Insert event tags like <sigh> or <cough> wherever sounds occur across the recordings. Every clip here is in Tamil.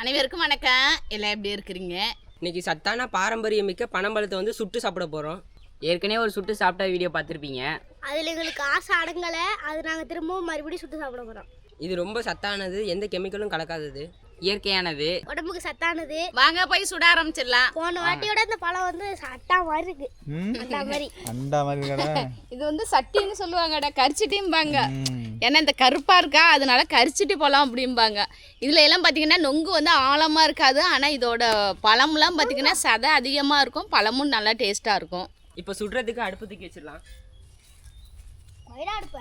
அனைவருக்கும் வணக்கம். எல்லாம் எப்படி இருக்கிறீங்க? இன்னைக்கு சத்தான பாரம்பரியமிக்க பனம்பழத்தை வந்து சுட்டு சாப்பிட போகிறோம் ஏற்கனவே ஒரு சுட்டு சாப்பிட்ட வீடியோ பார்த்துருப்பீங்க. அதில் எங்களுக்கு ஆசை அடங்கலை. அது நாங்கள் திரும்பவும் மறுபடியும் சுட்டு சாப்பிட போகிறோம் இது ரொம்ப சத்தானது. எந்த கெமிக்கலும் கலக்காதது. இயற்கையானது. உடம்புக்கு சத்தானது. வாங்க போய் சுட ஆரம்பிச்சிடலாம். போன வாட்டியோட இந்த பழம் வந்து சட்டா மாதிரி இருக்கு. அந்த மாதிரி. அண்டா மாதிரி இருக்கடா. <laughs> இது வந்து சட்டின்னு சொல்லுவாங்கடா கரிச்சிட்டிம்பாங்க. ஏன்னா இந்த கருப்பா இருக்கா அதனால கரிச்சிட்டு போகலாம் அப்படிம்பாங்க. இதுல எல்லாம் பார்த்தீங்கன்னா நொங்கு வந்து ஆழமா இருக்காது. ஆனால் இதோட பழம்லாம் பார்த்தீங்கன்னா சதை அதிகமாக இருக்கும். பழமும் நல்லா டேஸ்ட்டாக இருக்கும். இப்போ சுடுறதுக்கு அடுப்பு தூக்கி வச்சிடலாம். அடுப்ப.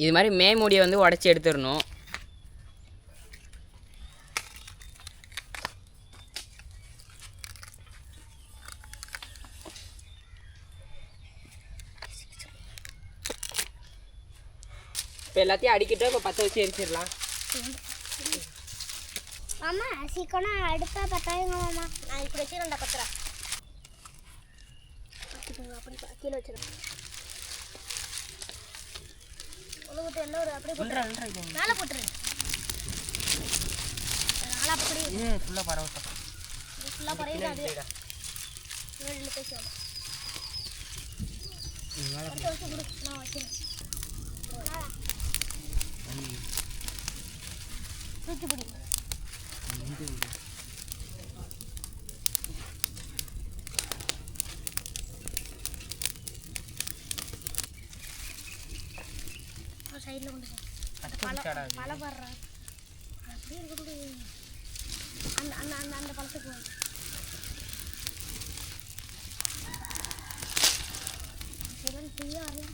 இது மாதிரி மேமூடியை வந்து உடச்சி எடுத்துடணும். இப்போ எல்லாத்தையும் அடிக்கிட்டு இப்போ பற்ற வச்சு எரிச்சிடலாம். மாமா சீக்கிரம் அடுப்ப பத்தாயிங்க மாமா. நான் இப்படி வச்சு ரெண்டா பத்திரா அப்படி கீழே வச்சிருக்கேன். எல்லாம் ஒரு அப்படியே போட்டுரு. மேலே போட்டுரு. நாலா பக்கடி இது ஃபுல்லாக பரவட்டும். ஃபுல்லாக பறையுது அது. அடுத்த வருஷம் கொடு. நான் வச்சிருக்கேன் தூக்கி சைடில் கொண்டு போ. பழம் பழம் படுறா அப்படியே இருக்கக்கூடாது அந்த அந்த அந்த அந்த பழத்துக்கு போ. இதெல்லாம் தீயா வரல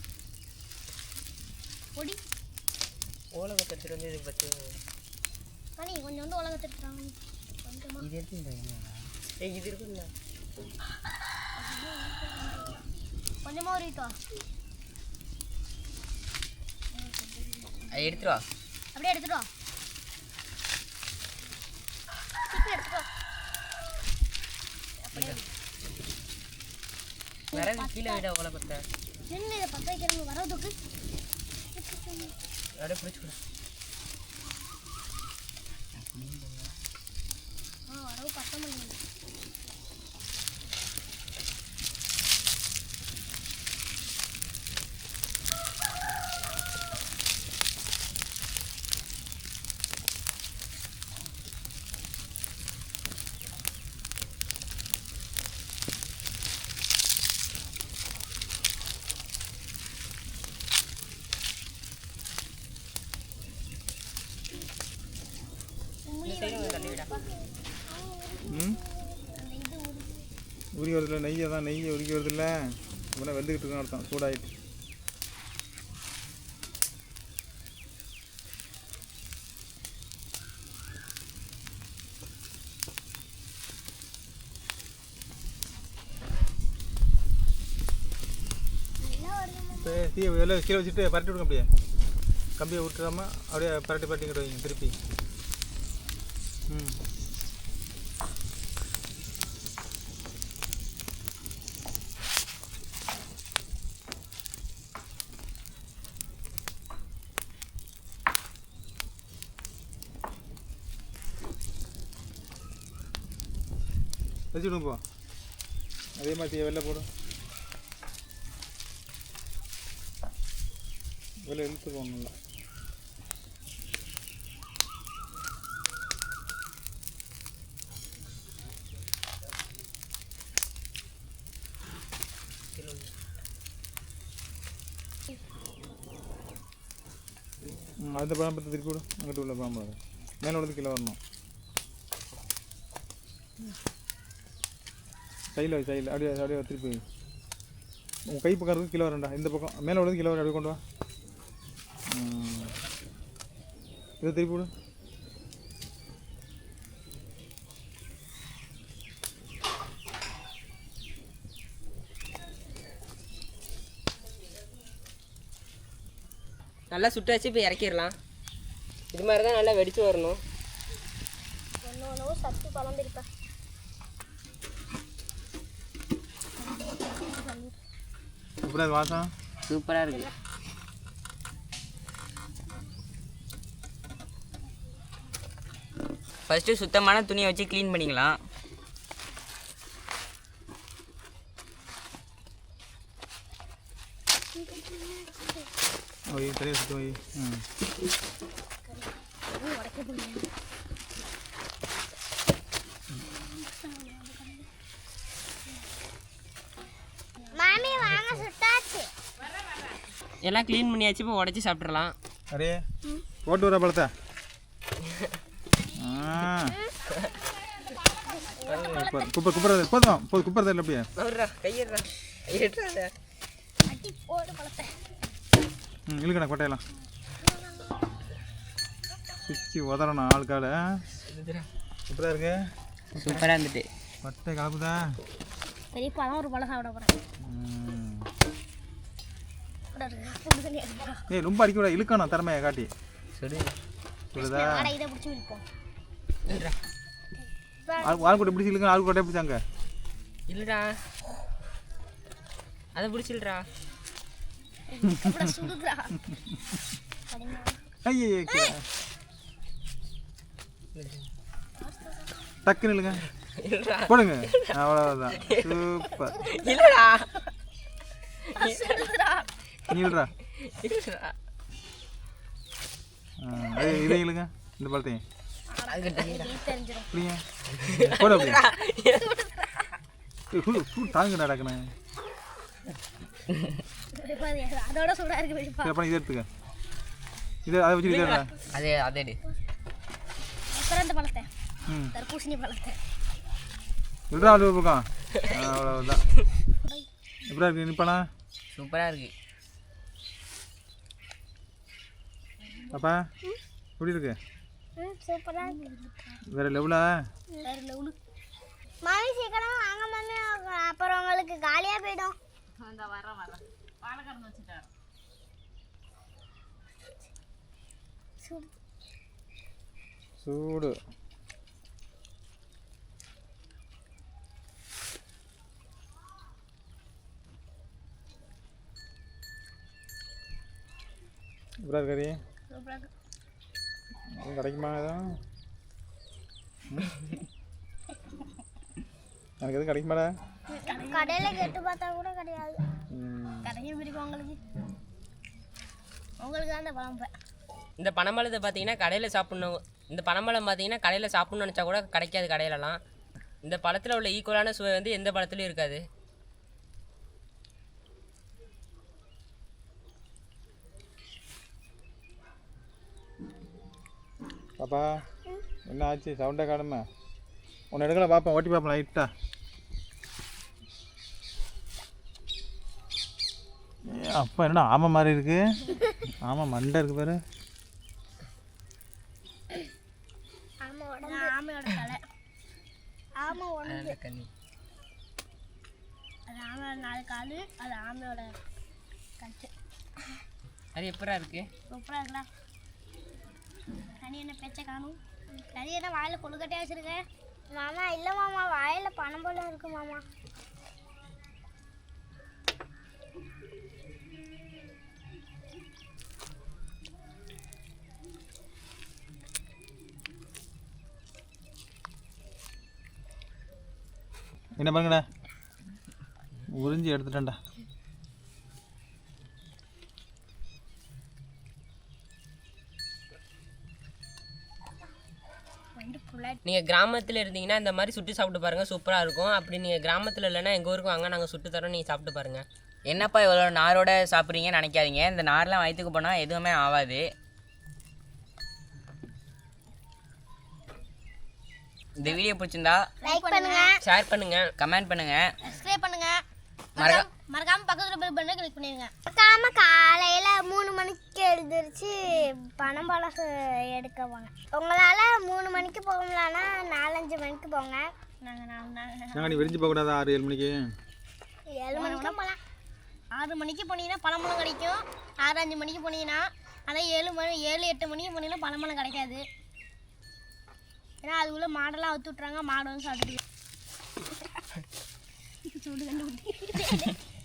பொடி ஓலகத்தை எடுத்துட்டு வந்து இது பற்றி கனி கொஞ்சம் வந்து உலகத்தை எடுத்துறாங்க கொஞ்சமா. இது எடுத்து ஏய் இது இருக்குல்ல கொஞ்சமா ஒரு வீட்டு அதை எடுத்துட்டு வா. அப்படியே எடுத்துட்டு வா. கீழே விட ஓலகத்தை நின்று இதை வரதுக்கு? அப்படியே பிடிச்சி கொடு. வரவு பத்த முடியும் ம் உருகி வருதுல நெய்யை தான் நெய் உருகி வருதுல்ல அப்படின்னா வெந்துக்கிட்டு இருக்கணும் அர்த்தம் சூடாயிட்டு. இப்போ தீயை வெளில கீழே வச்சுட்டு பரட்டி விடுங்க அப்படியே. கம்பியை விட்டுறாம அப்படியே பரட்டி பரட்டிக்கிட்டு வைங்க திருப்பி ம் வச்சுடுங்க போ அதே மாதிரி தீயை வெளில போடும் வெளில இழுத்து போகணும் நல்லா ம், அந்த பழம்பத்தை திருப்பி விடு அங்கிட்டு உள்ள பழம்பழம் மேலே உள்ளது கீழே வரணும் சைடில் வை சைடில் அப்படியே அப்படியே திருப்பி. உன் கை பக்கம் இருக்கு கீழே வரண்டா இந்த பக்கம். மேலே உள்ளது கீழே வர அப்படியே கொண்டு வா. இதை திருப்பி விடு. நல்லா சுட்டு வச்சு இப்போ இறக்கிடலாம். இது மாதிரி தான் நல்லா வெடிச்சு வரணும். ஒன்று ஒன்று சத்து பழம் சூப்பராக வாசம் சூப்பராக இருக்கு ஃபஸ்ட்டு சுத்தமான துணியை வச்சு க்ளீன் பண்ணிக்கலாம். வை தனியாக சுத்தம் வை ம் மாமி வாங்க சுட்டாச்சு எல்லாம் க்ளீன் பண்ணியாச்சு இப்போ உடச்சி சாப்பிட்றலாம் அரே போட்டு வர பழத்தை. குப்பர் குப்பர் போதும் போதும் குப்பர் தரல அப்படியே. கையிடுறா. ம் இழுக்கண்ணா கொட்டையெல்லாம். பிச்சு உதறணும் ஆளுக்கால சூப்பராக இருக்கு? சூப்பராக இருந்துட்டு. பட்டை கலப்புதா? பெரிய பழம் ஒரு பழம் சாப்பிட போகிறேன் ஏய் ரொம்ப அடிக்க இழுக்கணும் திறமையை காட்டி. சுடு சொல்லுதா இதை பிடிச்சி விற்போம் ஆள் ஆள் கூட பிடிச்சி இழுக்கணும் ஆள் கூட பிடிச்சாங்க இல்லைடா. அதை பிடிச்சில்றா சுடுதுடா. ஐயே. டக்குன்னு இழுங்க. இல்லைடா. போடுங்க. அவ்வளோதான் சூப்பர். இல்லைடா. அது இதை இழுங்க. இந்த பழத்தையும் போட தாங்க நடக்கணே அதோட சூடா இருக்கு இதை எடுத்துக்க. இதை அதை வச்சு இதை. அதே அதே எடு அப்புறம் இந்த பழத்தை. ம். தர்பூசணி பழத்தை. விடுறா அது ஒரு பக்கம் அவ்வளோதான் எப்படி இருக்கு நிப்பானா சூப்பராக இருக்கு. அப்பா எப்படி இருக்கு? சூப்பரா வேற லெவலா வேற லெவலு மாமி சீக்கிரம் வாங்க மாமி. அப்புறம் உங்களுக்கு காலியா போயிடும். சூடு எப்படி இருக்காரு சூப்பரா இருக்கு. எதுவும் கிடைக்குமா எதுவும்? <laughs> எனக்கு எதுவும் கிடைக்குமாடா? கடையில கேட்டு பார்த்தா கூட கிடையாது. கடையில் பிடிக்கும் உங்களுக்கு. உங்களுக்கு தான் அந்த குழம்பு இந்த பனம்பழத்தை பார்த்தீங்கன்னா கடையில் சாப்பிட்ணும். இந்த பனம்பழம் பார்த்தீங்கன்னா கடையில் சாப்பிட்ணும்னு நினச்சா கூட கிடைக்காது கடையிலலாம். இந்த பழத்தில் உள்ள ஈக்குவலான சுவை வந்து எந்த பழத்துலையும் இருக்காது. பாப்பா என்ன ஆச்சு? சவுண்டா காணுமே? உன்னை எடுக்கல பார்ப்போம் ஓட்டி பார்ப்போம் லைட்டா அப்பா என்னடா ஆமை மாதிரி இருக்கு? ஆமை மண்டை இருக்கு பாரு. அது ஆமையோட நாலு காலு அது ஆமையோட கட்டு அது எப்படா இருக்கு? சூப்பராக இருக்குடா? கனி என்ன பேச்ச காணும்? கனி என்ன வாயில் கொழுக்கட்டையா வச்சிருக்க மாமா இல்லை மாமா வாயில் பணம் போல இருக்கு மாமா. என்ன பண்ணுங்கடா உறிஞ்சி எடுத்துட்டேன்டா வந்து புள்ள நீங்கள் கிராமத்தில் இருந்தீங்கன்னா இந்த மாதிரி சுட்டு சாப்பிட்டு பாருங்கள் சூப்பராக இருக்கும். அப்படி நீங்கள் கிராமத்தில் இல்லைன்னா எங்கள் ஊருக்கு வாங்க நாங்கள் சுட்டு தரோம் நீங்கள் சாப்பிட்டு பாருங்கள் என்னப்பா இவ்வளோ நாரோட சாப்பிட்றீங்கன்னு நினைக்காதீங்க. இந்த நார்லாம் வயிற்றுக்கு போனால் எதுவுமே ஆகாது இந்த வீடியோ பிடிச்சிருந்தா லைக் பண்ணுங்க. ஷேர் பண்ணுங்கள் கமெண்ட் பண்ணுங்கள் சப்ஸ்கிரைப் பண்ணுங்க. மறக்க மறக்காம பக்கத்துல பெல் பண்ண கிளிக் பண்ணிருங்க. மறக்காம காலையில மூணு மணிக்கு எழுந்திரிச்சு பணம் பழம் எடுக்க போங்க. உங்களால மூணு மணிக்கு போக முடியலன்னா நாலஞ்சு மணிக்கு போங்க. நாலு நாங்கள் நீ விரிஞ்சு போகக்கூடாதா ஆறு ஏழு மணிக்கு? ஏழு மணிக்கு போகலாம் ஆறு மணிக்கு போனீங்கன்னா பழம்பழம் கிடைக்கும். ஆறு அஞ்சு மணிக்கு போனீங்கன்னா ஆனால் ஏழு மணி ஏழு எட்டு மணிக்கு போனீங்கன்னா பழம்பழம் கிடைக்காது. ஏன்னா அதுக்குள்ளே மாடெல்லாம் அவுத்து விட்றாங்க மாடு வந்து சாப்பிட்டு சுடு கண்டு <laughs>